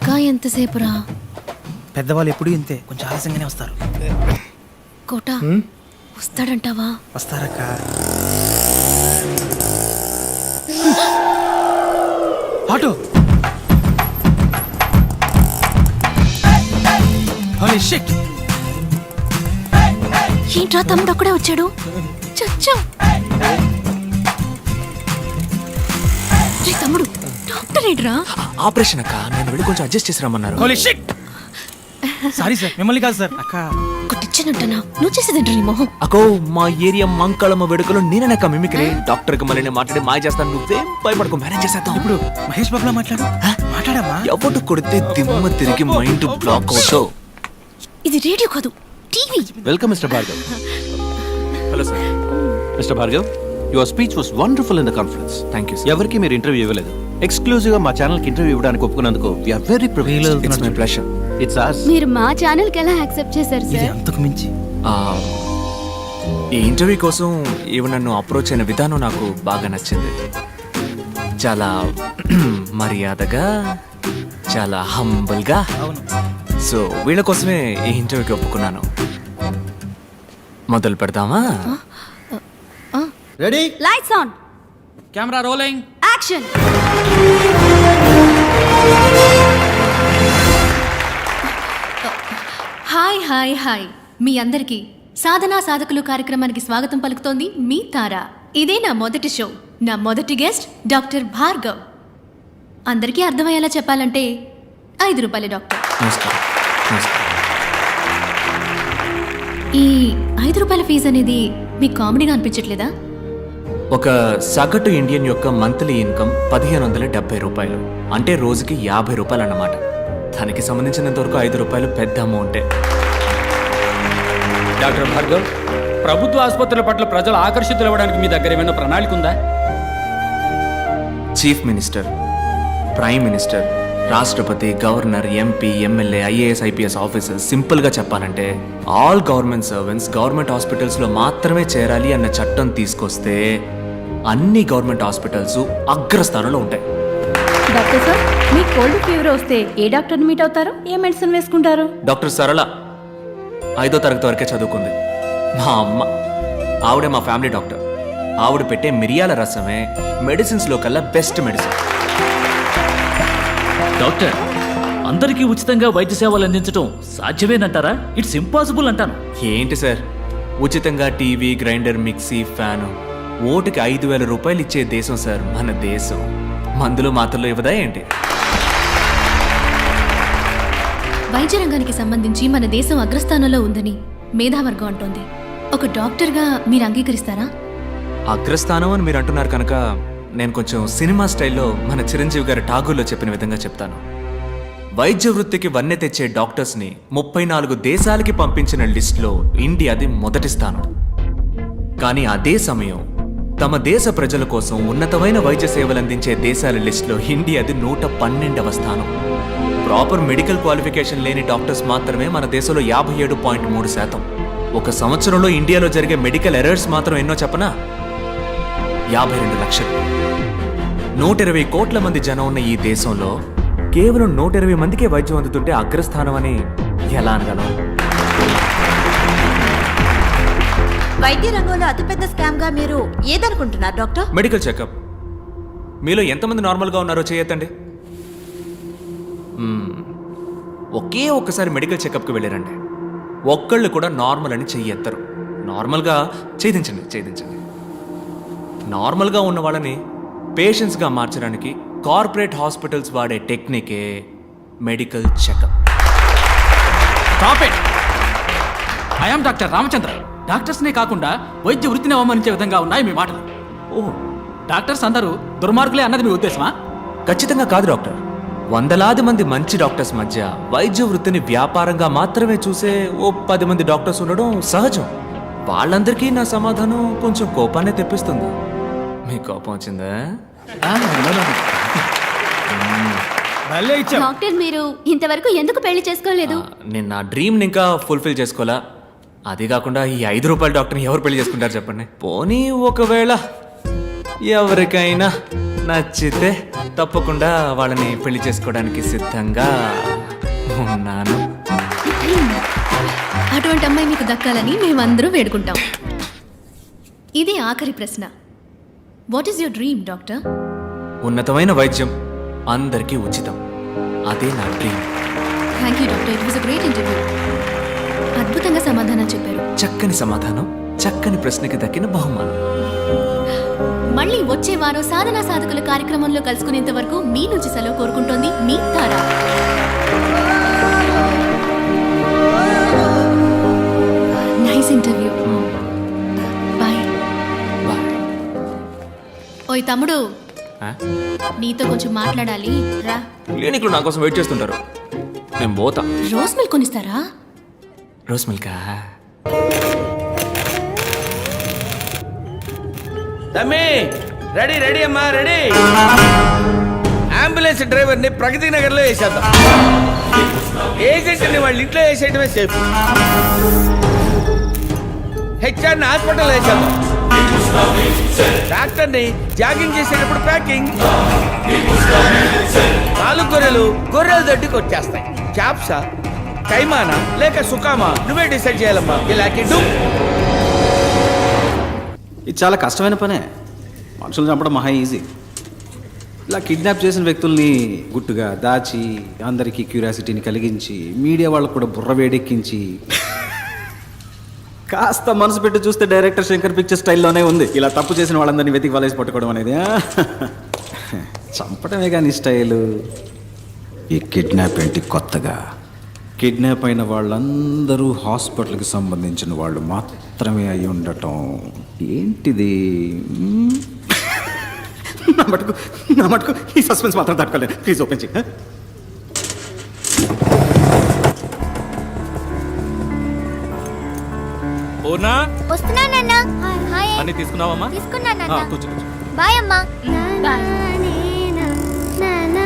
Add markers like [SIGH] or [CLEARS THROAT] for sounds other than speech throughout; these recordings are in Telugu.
ఇంకా ఎంతసేపురా? పెద్దవాళ్ళు ఎప్పుడూ ఇంతే కొంచెం ఆలస్యంగానే వస్తారు. కోట వస్తాడంటావా? వస్తారక్క. ఆటో! ఏంట్రా తమ్ముడు అక్కడే వచ్చాడు? చచ్చా! తమ్ముడు! డాక్టర్ ఏంట్రా ఆపరేషన్ అక్క నేను వెళ్ళి కొంచెం అడ్జస్ట్ చేసి రమ్మన్నారు! సారీ సార్ మిమ్మల్ని కాదు సార్ అక్క. కొట్టిచ్చానంటనా నువ్వు చేసేదేంట్రా నీ మొహం? అకో మా ఏరియా మంకళమ్మ వేడుకలో నేననక్క మిమిక్రీ. డాక్టర్కి మళ్ళీ మాట్లాడి మాయ చేస్తాను. నువ్వేం భయపడకు మేనేజ్ చేసేద్దాం. ఇప్పుడు మహేష్ బాబులా మాట్లాడు? మాట్లాడమ్మా. ఎవడు కొడితే దిమ్మ తిరిగి మైండ్ బ్లాక్ అవుతావు ఇది రేడియో కాదు TV. Welcome mister Bhargav. Hello sir. Mister Bhargav. Your speech was wonderful in the conference thank you ఎవరికి మీరు ఇంటర్వ్యూ ఇవ్వలేదు. ఎక్స్క్లూజివ్గా మా ఛానల్కి ఇంటర్వ్యూ ఇవ్వడానికి ఒప్పుకున్నందుకు we are very privileged it's my pleasure it's as మీరు మా ఛానల్కి ఎలా యాక్సెప్ట్ చేశారు ఇది సార్ అంతకు మించి. ఈ ఇంటర్వ్యూ కోసం ఈమె నన్ను అప్రోచ్ అయిన విధానం నాకు బాగా నచ్చింది. చాలా [CLEARS THROAT] మర్యాదగా చాలా హంబుల్గా సో వీళ్ళ కోసమే ఈ ఇంటర్వ్యూకి ఒప్పుకున్నాను. మొదలు పెడదామా ready lights on camera rolling action hi hi hi మీ అందరికీ సాధనా సాధకులు కార్యక్రమానికి స్వాగతం పలుకుతోంది మీ తార. ఇదే నా మొదటి షో. నా మొదటి గెస్ట్ డాక్టర్ భార్గవ్. అందరికీ అర్థమయ్యేలా చెప్పాలంటే ఐదు రూపాయల డాక్టర్. నమస్కారం. నమస్కారం. ఈ ఐదు రూపాయల ఫీజు అనేది మీకు కామెడీగా అనిపించట్లేదా? ఒక సగటు ఇండియన్ యొక్క మంత్లీ ఇన్కమ్ పదిహేను వందల డెబ్బై రూపాయలు. అంటే రోజుకి యాభై రూపాయలు అన్నమాట దానికి సంబంధించినంత వరకు ఐదు రూపాయలు పెద్ద అమౌంటే. డాక్టర్ భార్గవ్ ప్రభుత్వ ఆసుపత్రుల పట్ల ప్రజలు ఆకర్షితులు అవ్వడానికి మీ దగ్గర ఏమైనా ప్రణాళిక ఉందా? చీఫ్ మినిస్టర్ ప్రైమ్ మినిస్టర్ రాష్ట్రపతి governor MP MLA IAS IPS officers సింపుల్గా చెప్పాలంటే ఆల్ గవర్నమెంట్ సర్వెంట్స్ గవర్నమెంట్ హాస్పిటల్స్లో మాత్రమే చేరాలి అన్న చట్టం తీసుకొస్తే అన్ని గవర్నమెంట్ హాస్పిటల్స్ అగ్రస్థానంలో ఉంటాయి. డాక్టర్ సార్ మీ కోల్డ్ ఫీవర్ వస్తే ఏ డాక్టర్ని మీట్ అవుతారు? ఏ మెడిసిన్ వేసుకుంటారు? డాక్టర్ సరళ ఐదో తరగతి వరకే చదువుకుంది. మా అమ్మ ఆవిడే మా ఫ్యామిలీ డాక్టర్. ఆవిడ పెట్టే మిరియాల రసమే మెడిసిన్స్లో కల్లా బెస్ట్ మెడిసిన్. డాక్టర్ అందరికీ ఉచితంగా వైద్య సేవలు అందించడం సాధ్యమేనంటారా? ఇట్స్ ఇంపాసిబుల్ అంటాను. ఏంటి సార్? ఉచితంగా టీవీ గ్రైండర్ మిక్సీ ఫ్యాను. ఓటుకి ఐదు వేల రూపాయలు ఇచ్చే దేశం సార్. మన దేశం. మందులు మాత్రలు ఇవ్వదా ఏంటి? వైద్య రంగానికి సంబంధించి మన దేశం అగ్రస్థానంలో ఉందని మేధావర్గం అంటోంది. ఒక డాక్టర్గా మీరు అంగీకరిస్తారా? అగ్రస్థానం అని మీరు అంటున్నారు కనుక నేను కొంచెం సినిమా స్టైల్లో మన చిరంజీవి గారి ఠాగూర్లో చెప్పిన విధంగా చెప్తాను. వైద్య వృత్తికి వన్నె తెచ్చే డాక్టర్స్ని ముప్పై నాలుగు దేశాలకి పంపించిన లిస్టులో ఇండియాది మొదటి స్థానం. కానీ అదే సమయం తమ దేశ ప్రజల కోసం ఉన్నతమైన వైద్య సేవలు అందించే దేశాల లిస్టులో ఇండియాది నూట పన్నెండవ స్థానం. ప్రాపర్ మెడికల్ క్వాలిఫికేషన్ లేని డాక్టర్స్ మాత్రమే మన దేశంలో యాభై ఏడు పాయింట్ మూడు శాతం. ఒక సంవత్సరంలో ఇండియాలో జరిగే మెడికల్ ఎర్రర్స్ మాత్రం ఎన్నో చెప్పనా? యాభై రెండు లక్షలు. నూట ఇరవై కోట్ల మంది జనం ఉన్న ఈ దేశంలో కేవలం నూట ఇరవై మందికే వైద్యం అందుతుంటే అగ్రస్థానం అని ఎలా అనగలం? వైద్య రంగంలో అతిపెద్ద స్కామ్గా మీరు ఏదనుకుంటున్నారు డాక్టర్? Medical checkup. మీలో ఎంతమంది నార్మల్గా ఉన్నారో చేయొద్దండి. ఒకే ఒక్కసారి మెడికల్ చెకప్కి వెళ్ళారండి. ఒక్కళ్ళు కూడా నార్మల్ అని చెయ్యెత్తరు నార్మల్గా ఛేదించండి ఛేదించండి. నార్మల్గా ఉన్న వాళ్ళని పేషెంట్స్గా మార్చడానికి కార్పొరేట్ హాస్పిటల్స్ వాడే టెక్నికే medical checkup. Stop it I'm doctor Ramachandra డాక్టర్స్నే కాకుండా వైద్య వృత్తిని అవమానించే విధంగా ఉన్నాయి మీ మాటలు. ఓ డాక్టర్స్ అందరూ దుర్మార్గులే అన్నది మీ ఉద్దేశమా? ఖచ్చితంగా కాదు డాక్టర్. వందలాది మంది మంచి డాక్టర్స్ మధ్య వైద్య వృత్తిని వ్యాపారంగా మాత్రమే చూసే ఓ పది మంది డాక్టర్స్ ఉండడం సహజం. వాళ్ళందరికీ నా సమాధానం కొంచెం కోపాన్ని తెప్పిస్తుంది. మీ కోపం వచ్చిందా? డాక్టర్ మీరు ఇంతవరకు ఎందుకు పెళ్ళి చేసుకోలేదు? నేను నా డ్రీమ్ని ఇంకా ఫుల్ఫిల్ చేసుకోవాలా అది కాకుండా ఈ ఐదు రూపాయల డాక్టర్ని ఎవరు పెళ్ళి చేసుకుంటారు చెప్పండి? పోనీ ఒకవేళ ఎవరికైనా నచ్చితే తప్పకుండా వాళ్ళని పెళ్ళి చేసుకోవడానికి సిద్ధంగా ఉన్నాను. అటువంటి అమ్మాయి మీకు దక్కాలని మేమందరూ వేడుకుంటాం. ఇది ఆఖరి ప్రశ్న. What is your dream doctor ఉన్నతమైన వైద్యం అందరికీ ఉచితం. అదే నా dream thank you doctor it was a great interview చెప్పారు. చక్కని సమాధానం చక్కని ప్రశ్నకి దక్కిన బహుమానం. మళ్ళీ వచ్చే వారం సాధనా సాధకుల కార్యక్రమంలో కలుసుకునేంత వరకు మీ నుంచి సెలవు కోరుకుంటోంది మీ తారా. నైస్ ఇంటర్వ్యూ బాయ్ ఓయ్ తమ్ముడు? నీతో కొంచెం మాట్లాడాలి. రా. క్లినిక్లో నా కోసం వెయిట్ చేస్తుంటారు. నేను పోతా. రోజ్ మిల్క్ కొనిస్తారా? రోస్ మిల్కా? తమ్మి రెడీ రెడీ అమ్మా రెడీ. అంబులెన్స్ డ్రైవర్ని ప్రగతి నగర్లో వేసేద్దాం. ఏజెంట్ని వాళ్ళ ఇంట్లో వేసేయటమే సేఫ్. హెచ్ఆర్ని హాస్పిటల్ వేసేద్దాం. డాక్టర్ని జాగింగ్ చేసేటప్పుడు ప్యాకింగ్. నాలుగు గొర్రెలు గొర్రెలు దొడ్డికి వచ్చేస్తాయి. చాప్సా కైమానా లేక సుకామా నువ్వే డిసైడ్ చేయాలమ్మా. ఇలా కిడ్డు ఇది చాలా కష్టమైన పనే. మనుషులు చంపడం మహా ఈజీ. ఇలా కిడ్నాప్ చేసిన వ్యక్తుల్ని గుట్టుగా దాచి అందరికీ క్యూరియాసిటీని కలిగించి మీడియా వాళ్ళకు కూడా బుర్ర వేడెక్కించి కాస్త మనసు పెట్టి చూస్తే డైరెక్టర్ శంకర్ పిక్చర్ స్టైల్లోనే ఉంది. ఇలా తప్పు చేసిన వాళ్ళందరినీ వెతికి వలేసి పట్టుకోవడం అనేది చంపడమే కానీ స్టైలు. ఈ కిడ్నాప్ ఏంటి కొత్తగా? కిడ్నాప్ అయిన వాళ్ళందరూ హాస్పిటల్కి సంబంధించిన వాళ్ళు మాత్రం మాత్రమే అయి ఉండటం. ఏంటిది? నా మటుకు నా మటుకు ఈ సస్పెన్స్ మాత్రం తట్టుకోలేదు. ప్లీజ్ ఓపెన్ చేయి ఓనా వస్తున్నానన్నా. హాయ్ అన్ని తీసుకున్నావమ్మా? తీసుకున్నానన్నా. ఆ, కూర్చో కూర్చో. బాయ్ అమ్మా. బాయ్. నాన్న.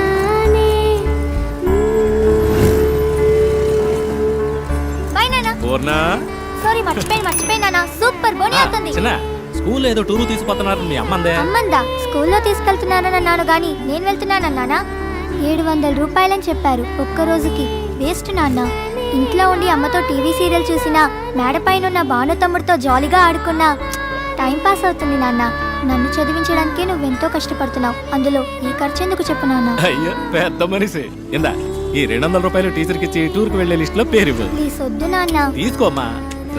ఓర్నా సారీ మర్చిపోయాను మర్చిపోయాను సూపర్ బోని అవుతుంది. చిన్న స్కూల్ ఏదో టూరు తీసుకుపోతున్నారు మీ అమ్మందే. అమ్మందా? స్కూల్లో తీసుకెళ్తున్నానని అన్నాను గాని నేను వెళ్తున్నానన్నానా ఏడు వందల రూపాయలని చెప్పారు ఒక్క రోజుకి. వేస్ట్ నాన్న. ఇంట్లో ఉండి అమ్మతో టీవీ సీరియల్ చూసినా మేడపైన ఉన్న భాను తమ్ముడితో జాలీగా ఆడుకున్నా టైం పాస్ అవుతుంది నాన్న. నన్ను చదివించడానికే నువ్వెంతో కష్టపడుతున్నావు. అందులో ఈ ఖర్చు ఎందుకు చెప్పు నాన్న? అయ్యో పెద్ద మనిషి. ఇందా ఈ రెండు వందల రూపాయలు టీచర్కి ఇచ్చి టూర్కి వెళ్ళే లిస్ట్లో పేరు ఇవ్వు ప్లీజ్ వద్దు నాన్న. తీసుకోమ్మా.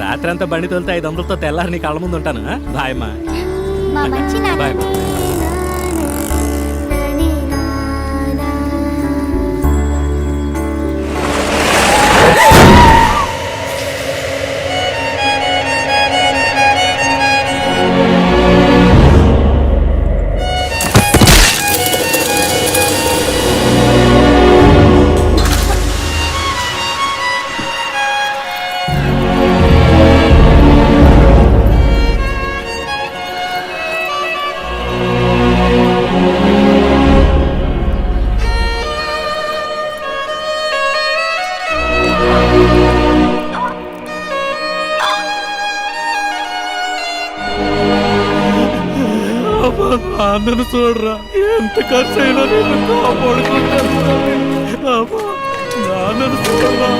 రాత్రి అంతా బండి తోలితే ఐదు వందలతో తెల్లారి నీ కళ్ళ ముందు ఉంటాను? బాయ్ మా బాయ్ అమ్మా. అందరూ చూడరా ఎంత ఖర్చు అయినా నేను కాపాడుకుంటాను నాన్నను చూడరా